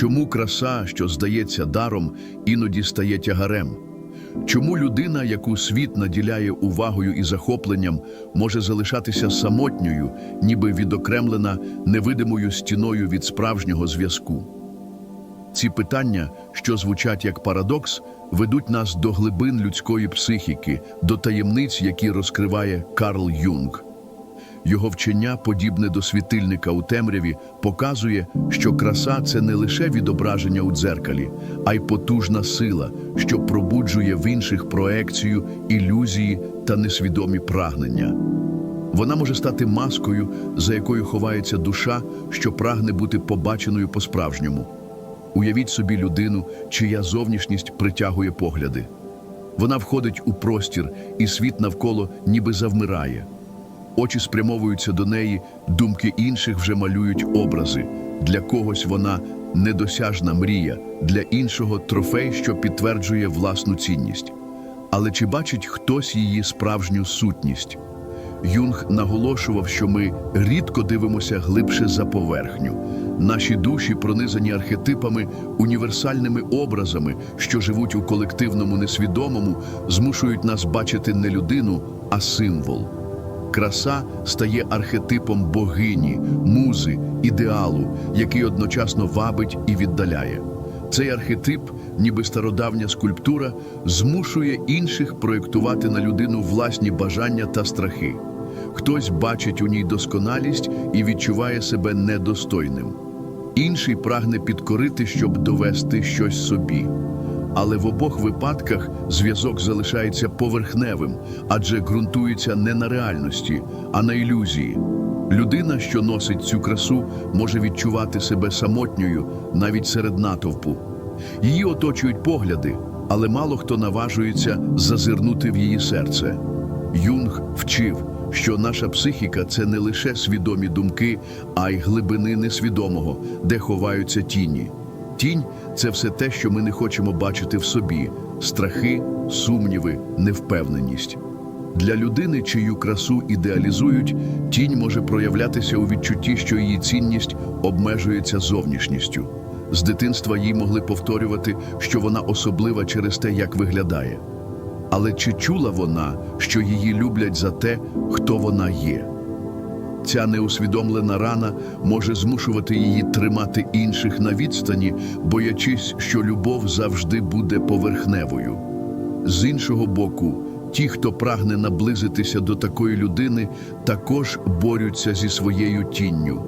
Чому краса, що здається даром, іноді стає тягарем? Чому людина, яку світ наділяє увагою і захопленням, може залишатися самотньою, ніби відокремлена невидимою стіною від справжнього зв'язку? Ці питання, що звучать як парадокс, ведуть нас до глибин людської психіки, до таємниць, які розкриває Карл Юнг. Його вчення, подібне до світильника у темряві, показує, що краса це не лише відображення у дзеркалі, а й потужна сила, що пробуджує в інших проекцію, ілюзії та несвідомі прагнення. Вона може стати маскою, за якою ховається душа, що прагне бути побаченою по-справжньому. Уявіть собі людину, чия зовнішність притягує погляди. Вона входить у простір, і світ навколо ніби завмирає. Очі спрямовуються до неї, думки інших вже малюють образи. Для когось вона недосяжна мрія, для іншого трофей, що підтверджує власну цінність. Але чи бачить хтось її справжню сутність? Юнг наголошував, що ми рідко дивимося глибше за поверхню. Наші душі пронизані архетипами, універсальними образами, що живуть у колективному несвідомому, змушують нас бачити не людину, а символ. Краса стає архетипом богині, музи, ідеалу, який одночасно вабить і віддаляє. Цей архетип, ніби стародавня скульптура, змушує інших проєктувати на людину власні бажання та страхи. Хтось бачить у ній досконалість і відчуває себе недостойним. Інший прагне підкорити, щоб довести щось собі. Але в обох випадках зв'язок залишається поверхневим, адже ґрунтується не на реальності, а на ілюзії. Людина, що носить цю красу, може відчувати себе самотньою навіть серед натовпу. Її оточують погляди, але мало хто наважується зазирнути в її серце. Юнг вчив, що наша психіка це не лише свідомі думки, а й глибини несвідомого, де ховаються тіні. Тінь це все те, що ми не хочемо бачити в собі: страхи, сумніви, невпевненість. Для людини, чию красу ідеалізують, тінь може проявлятися у відчутті, що її цінність обмежується зовнішністю. З дитинства їй могли повторювати, що вона особлива через те, як виглядає. Але чи чула вона, що її люблять за те, хто вона є? Ця неусвідомлена рана може змушувати її тримати інших на відстані, боячись, що любов завжди буде поверхневою. З іншого боку, ті, хто прагне наблизитися до такої людини, також борються зі своєю тінню.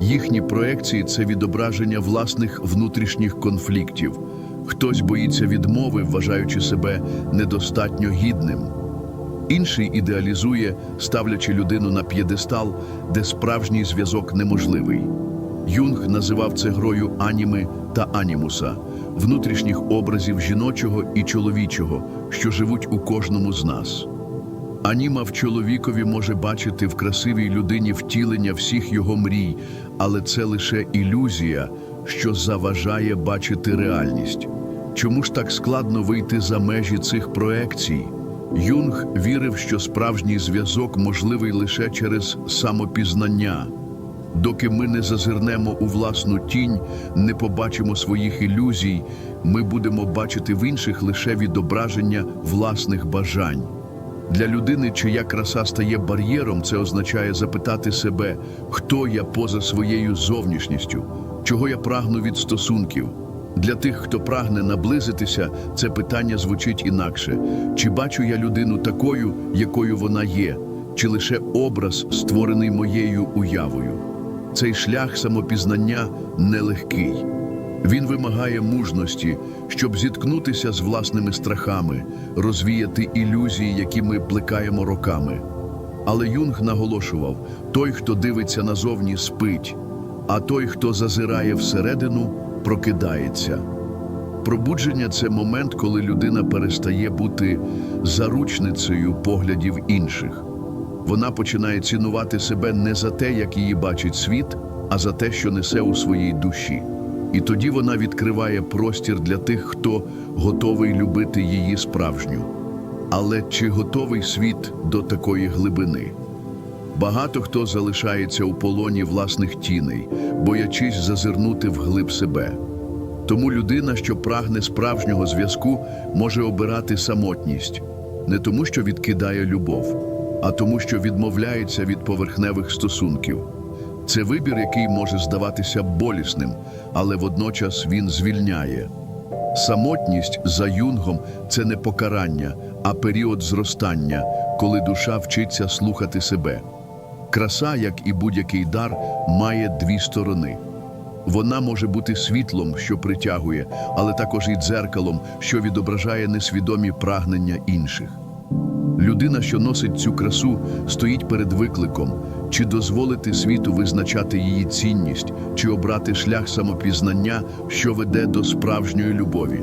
Їхні проекції це відображення власних внутрішніх конфліктів. Хтось боїться відмови, вважаючи себе недостатньо гідним. Інший ідеалізує, ставлячи людину на п'єдестал, де справжній зв'язок неможливий. Юнг називав це грою аніми та анімуса, внутрішніх образів жіночого і чоловічого, що живуть у кожному з нас. Аніма в чоловікові може бачити в красивій людині втілення всіх його мрій, але це лише ілюзія, що заважає бачити реальність. Чому ж так складно вийти за межі цих проекцій? Юнг вірив, що справжній зв'язок можливий лише через самопізнання. Доки ми не зазирнемо у власну тінь, не побачимо своїх ілюзій, ми будемо бачити в інших лише відображення власних бажань. Для людини, чия краса стає бар'єром, це означає запитати себе, хто я поза своєю зовнішністю, чого я прагну від стосунків. Для тих, хто прагне наблизитися, це питання звучить інакше: чи бачу я людину такою, якою вона є, чи лише образ, створений моєю уявою? Цей шлях самопізнання нелегкий. Він вимагає мужності, щоб зіткнутися з власними страхами, розвіяти ілюзії, які ми плекаємо роками. Але Юнг наголошував: той, хто дивиться назовні, спить, а той, хто зазирає всередину, прокидається. Пробудження це момент, коли людина перестає бути заручницею поглядів інших. Вона починає цінувати себе не за те, як її бачить світ, а за те, що несе у своїй душі. І тоді вона відкриває простір для тих, хто готовий любити її справжню. Але чи готовий світ до такої глибини? Багато хто залишається у полоні власних тіней, боячись зазирнути вглиб себе. Тому людина, що прагне справжнього зв'язку, може обирати самотність не тому, що відкидає любов, а тому, що відмовляється від поверхневих стосунків. Це вибір, який може здаватися болісним, але водночас він звільняє. Самотність за юнгом це не покарання, а період зростання, коли душа вчиться слухати себе. Краса, як і будь-який дар, має дві сторони. Вона може бути світлом, що притягує, але також і дзеркалом, що відображає несвідомі прагнення інших. Людина, що носить цю красу, стоїть перед викликом, чи дозволити світу визначати її цінність, чи обрати шлях самопізнання, що веде до справжньої любові.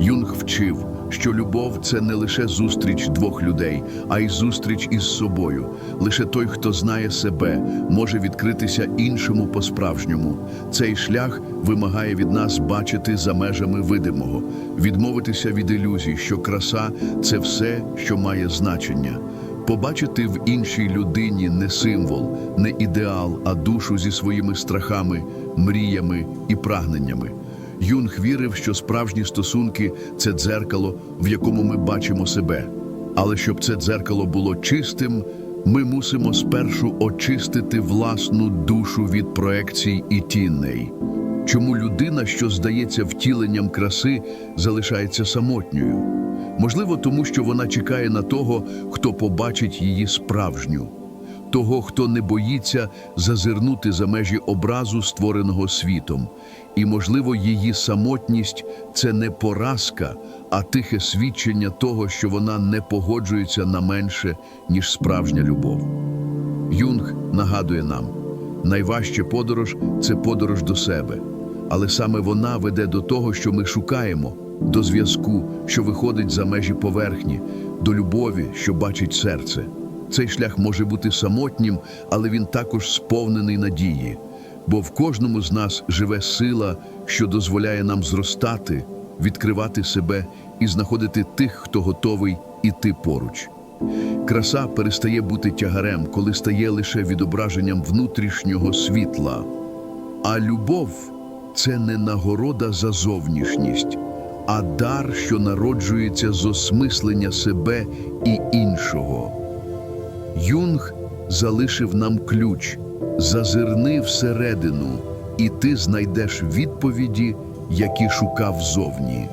Юнг вчив, що любов це не лише зустріч двох людей, а й зустріч із собою. Лише той, хто знає себе, може відкритися іншому по-справжньому. Цей шлях вимагає від нас бачити за межами видимого, відмовитися від ілюзій, що краса це все, що має значення. Побачити в іншій людині не символ, не ідеал, а душу зі своїми страхами, мріями і прагненнями. Юнг вірив, що справжні стосунки це дзеркало, в якому ми бачимо себе. Але щоб це дзеркало було чистим, ми мусимо спершу очистити власну душу від проекцій і тіней. Чому людина, що здається втіленням краси, залишається самотньою? Можливо, тому що вона чекає на того, хто побачить її справжню, того, хто не боїться зазирнути за межі образу, створеного світом. І, можливо, її самотність це не поразка, а тихе свідчення того, що вона не погоджується на менше, ніж справжня любов. Юнг нагадує нам, найважча подорож це подорож до себе, але саме вона веде до того, що ми шукаємо, до зв'язку, що виходить за межі поверхні, до любові, що бачить серце. Цей шлях може бути самотнім, але він також сповнений надії, бо в кожному з нас живе сила, що дозволяє нам зростати, відкривати себе і знаходити тих, хто готовий іти поруч. Краса перестає бути тягарем, коли стає лише відображенням внутрішнього світла. А любов це не нагорода за зовнішність, а дар, що народжується з осмислення себе і іншого. Юнг залишив нам ключ, зазирни всередину, і ти знайдеш відповіді, які шукав зовні.